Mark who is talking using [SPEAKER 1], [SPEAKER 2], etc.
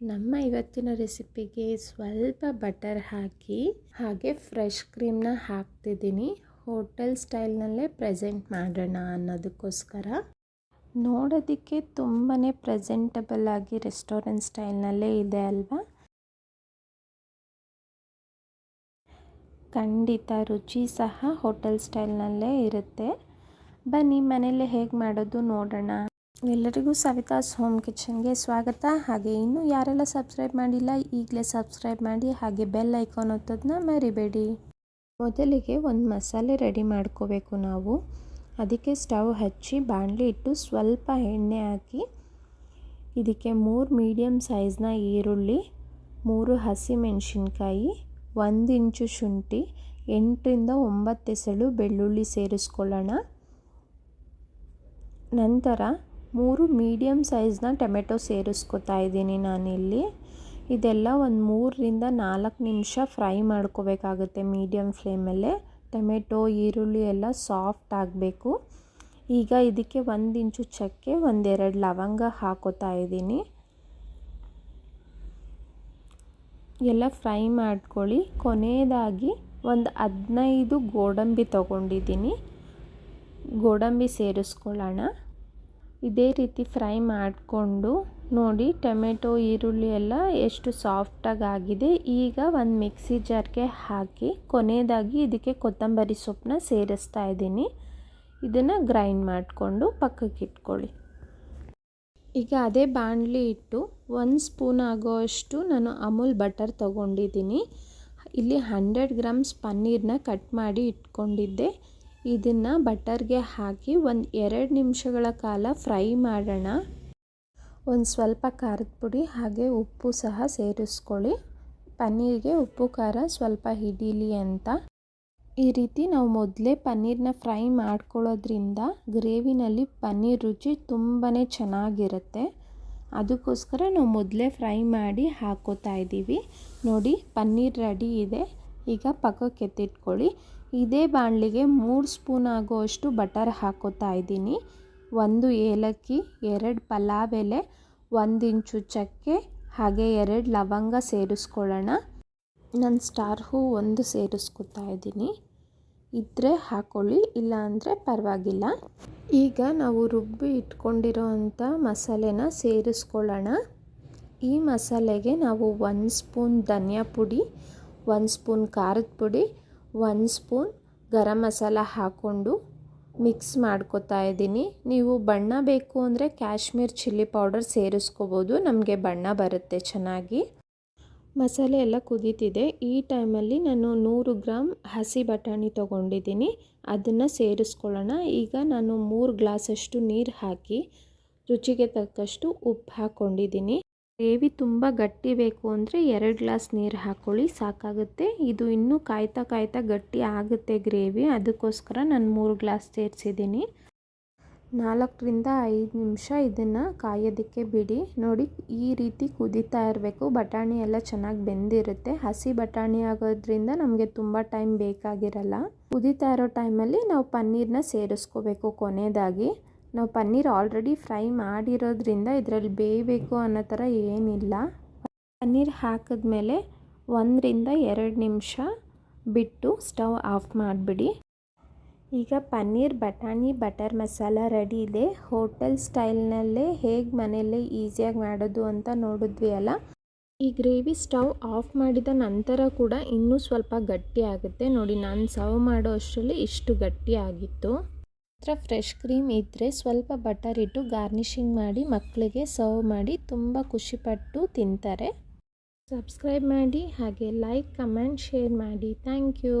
[SPEAKER 1] ನಮ್ಮ ಇವತ್ತಿನ ರೆಸಿಪಿಗೆ ಸ್ವಲ್ಪ ಬಟರ್ ಹಾಕಿ ಹಾಗೆ ಫ್ರೆಶ್ ಕ್ರೀಮ್ನ ಹಾಕ್ತಿದ್ದೀನಿ. ಹೋಟೆಲ್ ಸ್ಟೈಲ್ನಲ್ಲೇ ಪ್ರೆಸೆಂಟ್ ಮಾಡೋಣ ಅನ್ನೋದಕ್ಕೋಸ್ಕರ. ನೋಡೋದಕ್ಕೆ ತುಂಬಾ ಪ್ರೆಸೆಂಟಬಲ್ ಆಗಿ ರೆಸ್ಟೋರೆಂಟ್ ಸ್ಟೈಲ್ನಲ್ಲೇ ಇದೆ ಅಲ್ವಾ? ಖಂಡಿತ ರುಚಿ ಸಹ ಹೋಟೆಲ್ ಸ್ಟೈಲ್ನಲ್ಲೇ ಇರುತ್ತೆ. ಬನ್ನಿ ಮನೆಯಲ್ಲೇ ಹೇಗೆ ಮಾಡೋದು ನೋಡೋಣ. ಎಲ್ಲರಿಗೂ ಸವಿತಾಸ್ ಹೋಮ್ ಕಿಚನ್ಗೆ ಸ್ವಾಗತ. ಹಾಗೆ ಇನ್ನೂ ಯಾರೆಲ್ಲ ಸಬ್ಸ್ಕ್ರೈಬ್ ಮಾಡಿಲ್ಲ, ಈಗಲೇ ಸಬ್ಸ್ಕ್ರೈಬ್ ಮಾಡಿ, ಹಾಗೆ ಬೆಲ್ ಐಕಾನ್ ಒತ್ತೋದನ್ನ ಮರಿಬೇಡಿ. ಮೊದಲಿಗೆ ಒಂದು ಮಸಾಲೆ ರೆಡಿ ಮಾಡ್ಕೋಬೇಕು ನಾವು. ಅದಕ್ಕೆ ಸ್ಟವ್ ಹಚ್ಚಿ ಬಾಣಲಿ ಇಟ್ಟು ಸ್ವಲ್ಪ ಎಣ್ಣೆ ಹಾಕಿ, ಇದಕ್ಕೆ ಮೂರು ಮೀಡಿಯಮ್ ಸೈಜ್ನ ಈರುಳ್ಳಿ, ಮೂರು ಹಸಿಮೆಣಸಿನ್ಕಾಯಿ, ಒಂದು ಇಂಚು ಶುಂಠಿ, ಎಂಟರಿಂದ ಒಂಬತ್ತು ಎಸಳು ಬೆಳ್ಳುಳ್ಳಿ ಸೇರಿಸ್ಕೊಳ್ಳೋಣ. ನಂತರ ಮೂರು ಮೀಡಿಯಮ್ ಸೈಜ್ನ ಟೊಮೆಟೊ ಸೇರಿಸ್ಕೊತಾ ಇದ್ದೀನಿ ನಾನಿಲ್ಲಿ. ಇದೆಲ್ಲ ಒಂದು ಮೂರರಿಂದ ನಾಲ್ಕು ನಿಮಿಷ ಫ್ರೈ ಮಾಡ್ಕೋಬೇಕಾಗುತ್ತೆ ಮೀಡಿಯಮ್ ಫ್ಲೇಮಲ್ಲೇ. ಟೊಮೆಟೊ, ಈರುಳ್ಳಿ ಎಲ್ಲ ಸಾಫ್ಟ್ ಆಗಬೇಕು. ಈಗ ಇದಕ್ಕೆ ಒಂದು ಇಂಚು ಚಕ್ಕೆ, ಒಂದೆರಡು ಲವಂಗ ಹಾಕೋತಾ ಇದ್ದೀನಿ. ಎಲ್ಲ ಫ್ರೈ ಮಾಡ್ಕೊಳ್ಳಿ. ಕೊನೆಯದಾಗಿ ಒಂದು ಹದಿನೈದು ಗೋಡಂಬಿ ತಗೊಂಡಿದ್ದೀನಿ. ಗೋಡಂಬಿ ಸೇರಿಸ್ಕೊಳ್ಳೋಣ. ಇದೇ ರೀತಿ ಫ್ರೈ ಮಾಡಿಕೊಂಡು ನೋಡಿ ಟೊಮೆಟೊ, ಈರುಳ್ಳಿ ಎಲ್ಲ ಎಷ್ಟು ಸಾಫ್ಟಾಗಿ ಆಗಿದೆ ಈಗ ಒಂದು ಮಿಕ್ಸಿ ಜಾರ್ಗೆ ಹಾಕಿ ಕೊನೆಯದಾಗಿ ಇದಕ್ಕೆ ಕೊತ್ತಂಬರಿ ಸೊಪ್ಪನ್ನ ಸೇರಿಸ್ತಾ ಇದ್ದೀನಿ. ಇದನ್ನು ಗ್ರೈಂಡ್ ಮಾಡಿಕೊಂಡು ಪಕ್ಕಕ್ಕೆ ಇಟ್ಕೊಳ್ಳಿ. ಈಗ ಅದೇ ಬಾಣಲಿ ಇಟ್ಟು ಒಂದು ಸ್ಪೂನ್ ಆಗೋಷ್ಟು ನಾನು ಅಮೂಲ್ ಬಟರ್ ತೊಗೊಂಡಿದ್ದೀನಿ. ಇಲ್ಲಿ ಹಂಡ್ರೆಡ್ ಗ್ರಾಮ್ಸ್ ಪನ್ನೀರನ್ನ ಕಟ್ ಮಾಡಿ ಇಟ್ಕೊಂಡಿದ್ದೆ. ಇದನ್ನು ಬಟರ್ಗೆ ಹಾಕಿ ಒಂದು ಎರಡು ನಿಮಿಷಗಳ ಕಾಲ ಫ್ರೈ ಮಾಡೋಣ. ಒಂದು ಸ್ವಲ್ಪ ಖಾರದ ಪುಡಿ ಹಾಗೆ ಉಪ್ಪು ಸಹ ಸೇರಿಸ್ಕೊಳ್ಳಿ. ಪನ್ನೀರಿಗೆ ಉಪ್ಪು, ಖಾರ ಸ್ವಲ್ಪ ಹಿಡೀಲಿ ಅಂತ. ಈ ರೀತಿ ನಾವು ಮೊದಲೇ ಪನ್ನೀರನ್ನ ಫ್ರೈ ಮಾಡ್ಕೊಳ್ಳೋದ್ರಿಂದ ಗ್ರೇವಿನಲ್ಲಿ ಪನ್ನೀರ್ ರುಚಿ ತುಂಬಾ ಚೆನ್ನಾಗಿರುತ್ತೆ. ಅದಕ್ಕೋಸ್ಕರ ನಾವು ಮೊದಲೇ ಫ್ರೈ ಮಾಡಿ ಹಾಕೋತಾ ಇದ್ದೀವಿ. ನೋಡಿ, ಪನ್ನೀರ್ ರೆಡಿ ಇದೆ. ಈಗ ಪಕ್ಕಕ್ಕೆ ಎತ್ತಿಟ್ಕೊಳ್ಳಿ. ಇದೇ ಬಾಣಲಿಗೆ ಮೂರು ಸ್ಪೂನ್ ಆಗುವಷ್ಟು ಬಟರ್ ಹಾಕೋತಾ ಇದ್ದೀನಿ. ಒಂದು ಏಲಕ್ಕಿ, ಎರಡು ಪಲಾವ್ ಎಲೆ ಒಂದು ಇಂಚು ಚಕ್ಕೆ, ಹಾಗೆ ಎರಡು ಲವಂಗ ಸೇರಿಸ್ಕೊಳ್ಳೋಣ. ನನ್ನ ಸ್ಟಾರ್ ಹೂ ಒಂದು ಸೇರಿಸ್ಕೊತಾ ಇದ್ದೀನಿ. ಇದ್ದರೆ ಹಾಕೊಳ್ಳಿ ಇಲ್ಲ ಅಂದರೆ ಪರವಾಗಿಲ್ಲ. ಈಗ ನಾವು ರುಬ್ಬಿ ಇಟ್ಕೊಂಡಿರೋ ಅಂಥ ಮಸಾಲೆನ ಸೇರಿಸ್ಕೊಳ್ಳೋಣ. ಈ ಮಸಾಲೆಗೆ ನಾವು ಒಂದು ಸ್ಪೂನ್ ಧನಿಯಾ ಪುಡಿ ಒಂದು ಸ್ಪೂನ್ ಖಾರದ ಪುಡಿ, ಒಂದು ಸ್ಪೂನ್ ಗರಂ ಮಸಾಲ ಹಾಕ್ಕೊಂಡು ಮಿಕ್ಸ್ ಮಾಡ್ಕೋತಾ ಇದ್ದೀನಿ. ನೀವು ಬಣ್ಣ ಬೇಕು ಅಂದರೆ ಕ್ಯಾಶ್ಮೀರ್ ಚಿಲ್ಲಿ ಪೌಡರ್ ಸೇರಿಸ್ಕೋಬೋದು. ನಮಗೆ ಬಣ್ಣ ಬರುತ್ತೆ ಚೆನ್ನಾಗಿ. ಮಸಾಲೆ ಎಲ್ಲ ಕುದೀತಿದೆ. ಈ ಟೈಮಲ್ಲಿ ನಾನು ನೂರು ಗ್ರಾಮ್ ಹಸಿ ಬಟಾಣಿ ತೊಗೊಂಡಿದ್ದೀನಿ. ಅದನ್ನು ಸೇರಿಸ್ಕೊಳ್ಳೋಣ. ಈಗ ನಾನು ಮೂರು ಗ್ಲಾಸಷ್ಟು ನೀರು ಹಾಕಿ ರುಚಿಗೆ ತಕ್ಕಷ್ಟು ಉಪ್ಪು ಹಾಕ್ಕೊಂಡಿದ್ದೀನಿ ಗ್ರೇವಿ ತುಂಬ ಗಟ್ಟಿ ಬೇಕು ಅಂದರೆ ಎರಡು ಗ್ಲಾಸ್ ನೀರು ಹಾಕ್ಕೊಳ್ಳಿ ಸಾಕಾಗುತ್ತೆ. ಇದು ಇನ್ನೂ ಕಾಯ್ತಾ ಕಾಯ್ತಾ ಗಟ್ಟಿ ಆಗುತ್ತೆ ಗ್ರೇವಿ. ಅದಕ್ಕೋಸ್ಕರ ನಾನು ಮೂರು ಗ್ಲಾಸ್ ಸೇರಿಸಿದ್ದೀನಿ. ನಾಲ್ಕರಿಂದ ಐದು ನಿಮಿಷ ಇದನ್ನು ಕಾಯೋದಕ್ಕೆ ಬಿಡಿ. ನೋಡಿ, ಈ ರೀತಿ ಕುದೀತಾ ಇರಬೇಕು. ಬಟಾಣಿ ಎಲ್ಲ ಚೆನ್ನಾಗಿ ಬೆಂದಿರುತ್ತೆ. ಹಸಿ ಬಟಾಣಿ ಆಗೋದ್ರಿಂದ ನಮಗೆ ತುಂಬ ಟೈಮ್ ಬೇಕಾಗಿರಲ್ಲ. ಕುದೀತಾ ಇರೋ ಟೈಮಲ್ಲಿ ನಾವು ಪನ್ನೀರನ್ನ ಸೇರಿಸ್ಕೋಬೇಕು ಕೊನೆಯದಾಗಿ ನಾವು ಪನ್ನೀರ್ ಆಲ್ರೆಡಿ ಫ್ರೈ ಮಾಡಿರೋದ್ರಿಂದ ಇದರಲ್ಲಿ ಬೇಯಬೇಕು ಅನ್ನೋ ಥರ ಏನಿಲ್ಲ. ಪನ್ನೀರ್ ಹಾಕಿದ್ಮೇಲೆ ಒಂದರಿಂದ ಎರಡು ನಿಮಿಷ ಬಿಟ್ಟು ಸ್ಟವ್ ಆಫ್ ಮಾಡಿಬಿಡಿ. ಈಗ ಪನ್ನೀರ್ ಬಟಾಣಿ, ಬಟರ್ ಮಸಾಲ ರೆಡಿ ಇದೆ. ಹೋಟೆಲ್ ಸ್ಟೈಲ್ನಲ್ಲೇ ಹೇಗೆ ಮನೆಯಲ್ಲೇ ಈಸಿಯಾಗಿ ಮಾಡೋದು ಅಂತ ನೋಡಿದ್ವಿ ಅಲ್ಲ? ಈ ಗ್ರೇವಿ ಸ್ಟವ್ ಆಫ್ ಮಾಡಿದ ನಂತರ ಕೂಡ ಇನ್ನೂ ಸ್ವಲ್ಪ ಗಟ್ಟಿ ಆಗುತ್ತೆ. ನೋಡಿ, ನಾನು ಸರ್ವ್ ಮಾಡೋ ಅಷ್ಟರಲ್ಲಿ ಇಷ್ಟು ಗಟ್ಟಿ ಆಗಿತ್ತು. ಹತ್ರ ಫ್ರೆಶ್ ಕ್ರೀಮ್ ಇದ್ದರೆ ಸ್ವಲ್ಪ ಬಟರ್ ಇಟ್ಟು ಗಾರ್ನಿಷಿಂಗ್ ಮಾಡಿ ಮಕ್ಕಳಿಗೆ ಸರ್ವ್ ಮಾಡಿ ತುಂಬ ಖುಷಿಪಟ್ಟು ತಿಂತಾರೆ. ಸಬ್ಸ್ಕ್ರೈಬ್ ಮಾಡಿ ಹಾಗೆ ಲೈಕ್, ಕಮೆಂಟ್, ಶೇರ್ ಮಾಡಿ. Thank you.